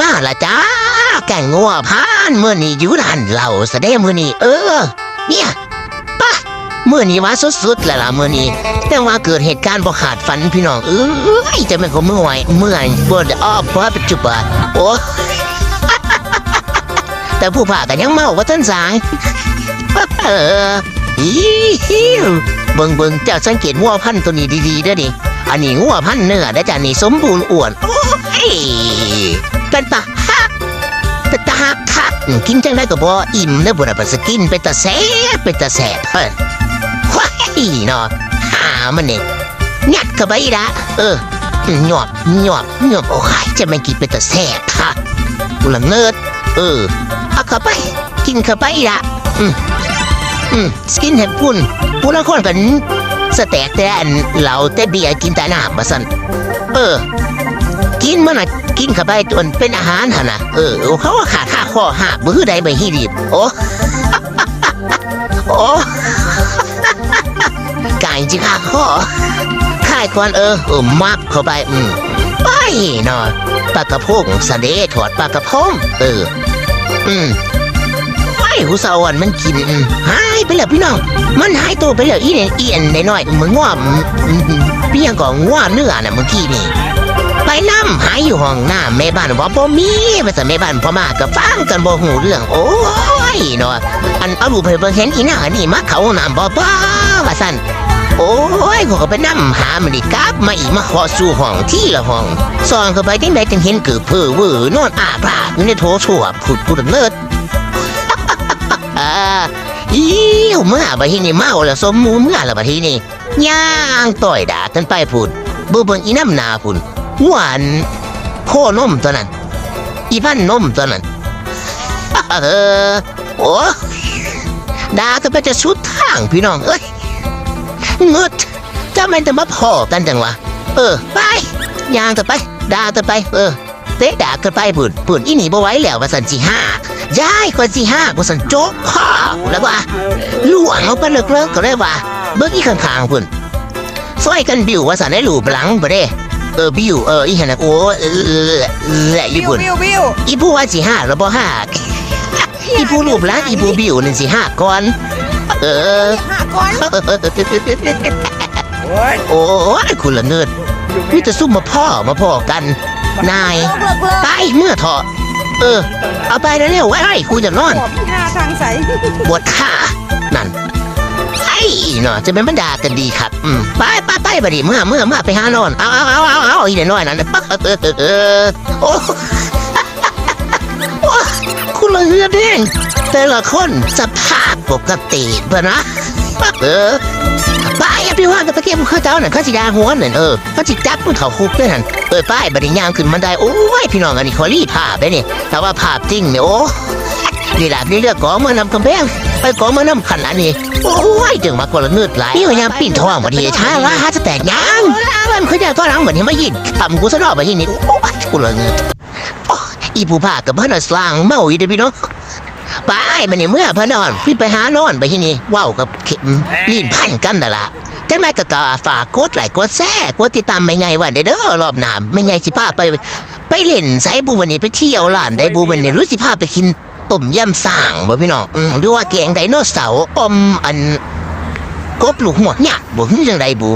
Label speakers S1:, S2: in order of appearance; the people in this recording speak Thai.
S1: มาละจ้า แกงงัวพานเมื่อนี้อยู่ด้านเราแสดงมื่อนี้เออ เนี่ยปะเมื่อนี้ว่าสุดๆแล้วล่ะเมื่อนี้ แต่ว่าเกิดเหตุการณ์บ่ขาดฝันพี่น้องเอ้ยจะเป็นคนเมื่อไหวเมื่อยบ่ได้อ้อมเพราะปัจจุบันโอ้แต่ผู้ผ่ากันยังเมาว่าท่านสายเอออีหิวเบิ่งเบิ่งเจ้าสังเกตงัวพันตัวนี้ดีๆเด้อดิอันนี้งัวพันเนื้อได้จ้ะนี่สมบูรณ์อ้วนโอ้ย เป็นตาฮักเป็นตาฮักคักกินจังได้ก็บ่อิ่มเด้อบ่ได้ไปสกินเป็นตาแซ่บเป็นตาแซ่บเฮ้ยว้ายเนาะหามันนี่งัดเข้าไปอีกละเออหยอบหยอบหยอบโอ้ยจะไม่กินเป็นตาแซ่บค่ะกูละเงิดเออเอาเข้าไป กินเข้าไปอีกละอืมอืมสกินเห็ดปุ่นผู้ละคนกันสแต็กแต่อันเหล้าแต่เบียร์กินแต่น้ำมาสั่นเออ กินมันน่ะกินเข้าไปจนเป็นอาหารหนนะเออ เขาว่าขาดค่าข้อหักมือใดไปฮีรีบโอ้ โอ้ไก่จิค่าข้อค่ายก่อนเออเออมักเข้าไปอืมไปเนาะปลากระพงสะเดถอดปลากระพงเออ อืมไอ้หูสาวันมันกินอืมหายไปแล้วพี่น้อง มันหายตัวไปแล้วอีเนี่ยเอียนได้น้อยเหมือนง่วมอืมอืมพี่ยังก่อง่วเนื้อน่ะเมื่อกี้นี่ น้ำหายอยู่ห้องน้ำแม่บ้านว่าบ่มีภาษาแม่บ้านพ่อมากับฟังกันบ่หูเรื่องโอ้ยเนาะอันเอารูปให้เบิ่งเห็นอีหน้านี่มาเขาห้องน้ำบ่บ้าว่าซั่นโอ้ยขาก็ไปน้ำหามันดิกลับมาอีกมาขอสู่ห้องที่ละห้องซองเข้าไปจังไดจังเห็นเกือบเพ้อเวอนอนอาปากอยู่ในโถส้วมผุดผุดเลิศอ่าอีเมื่อบัดทีนี่เมาแล้วสมมูเมื่อละบัดทีนี่ย่างต่อยด่ากันไปพูดบ่เบิ่งอีน้ำหนาพุ่น หวานโคนมตัวนั้น อีพันนมตัวนั้นเออโอ้ดากันไปจะสุดทางพี่น้อง เอ้ยเงึดจะไม่จะมาพอกันจังวะ เออ ไปย่างกันไป ดากันไป เออ เตะดากันไปพุ่นพุ่นอีนี่บ่ไหวแล้วว่าสันสิห้ายายคนสี่ห้ากูสันโจ๊กพ่อแล้วว่าล่วงเอาไปเลิกเลิกก็ได้ว่า เบิกอีข้างๆพุ่นซอยกันบิวว่าสันได้หลูบหลังไปเด้ เออบิวเอออีหันนะโอ้เออเออแหละอี
S2: บิว
S1: พุ่น
S2: บิวบิว
S1: อีผู้ว่าสี่ห้าแล้วบ่ห้าอีผู้รูปหลังอีผู้บิวนั่นสี่ห้าก่อน เออ
S2: ห้าก้อนโอ้ย
S1: โอ้ยคุณละเงิดมีแต่ซุ่มมาพ่อมาพ่อกัน นาย
S2: เลิกเลิกเลิก
S1: ไปเมื่อเถอะเออ เอาไปแล้วเนี่ยไว้ไว้กูจะนอน
S2: ขอพี่ห้าทางใส
S1: บวชข้านั่นไอ้ เนาะจะเป็นบรรดากันดีครับอืมไปไปไปบดีเมื่อเมื่อเมื่อไปหานอนเอาเอาเอาเอาเอาอีเดน้อยนั่นปั๊เออเออเออโอ้คุณละเฮือเด้งแต่ละคนสภาพปกติปะนะปักเออไปอย่าไปว่ากับตะเกียบข้าเจ้านั่นข้าสิยาหัวนั่นเออข้าสิจับมึงเขาคุกด้วยนั่นเออไปบัดนี้ย่างขึ้นมันได้โอ้ยพี่น้องอันนี้ขอรี่ภาพได้นี่แต่ว่าภาพจริงเนี่ยโอ้นี่แหละนี่เลือกกองมานำกำแพง ไปกอมาน้ำขันอันนี้ โอ้ยจึงมาคนละเงืดไหลนี่พยายามปิ่นทองพอดีช้าว่าฮาจะแตกยังมันเขาจะต้อนหลังเหมือนที่มายินทำกูซะหน่อยไปที่นี่โอ้ยกูละเงืดโอ้ยอีผู้ภาคกับพระนสลางเมาอีเด้อพี่น้องไปมันนี่เมื่อพระนอนพี่ไปหานอนไปที่นี่ว้าวกับเข็มลีนพันกันแต่ละจังไรก็ต่อฝากกดไลค์กดแซ่กดติดตามไม่ไงวันเด้อรอบหน้าไม่ไงสิพาไป ไปเล่นไซบูวันนี้ไปเที่ยวร้านได้บูวันนี้รู้สิพาไปกิน ต้มยำสร้างบ่พี่น้องหรือว่าแกงไดโนเสาร์อมอันกบลูกหัวเนี่ยบ่ฮึจังไดบู